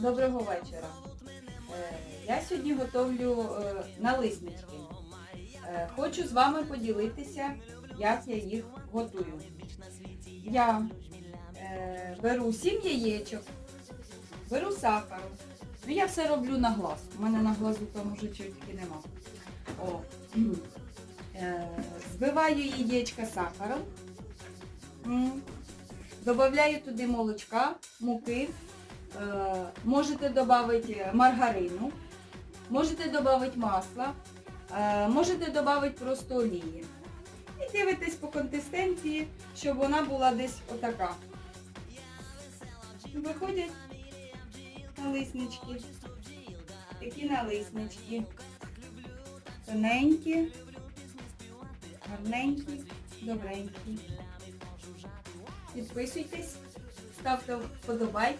Доброго вечора. Е, Я сьогодні готовлю е, налиснички. Е, Хочу з вами поділитися, як я їх готую. Я беру 7 яєчок, беру сахар. Ну, я все роблю на глаз. У мене на глазу там уже чутки нема. О. Збиваю яєчка сахаром. Добавляю туди молочка, муки. Е, Можете додати маргарину, можете додати масла, е, можете додати просто олії. І дивитесь по консистенції, щоб вона була десь отака. Виходять налиснички. Такі налиснички. Тоненькі, гарненькі, добренькі. Підписуйтесь, ставте вподобайки.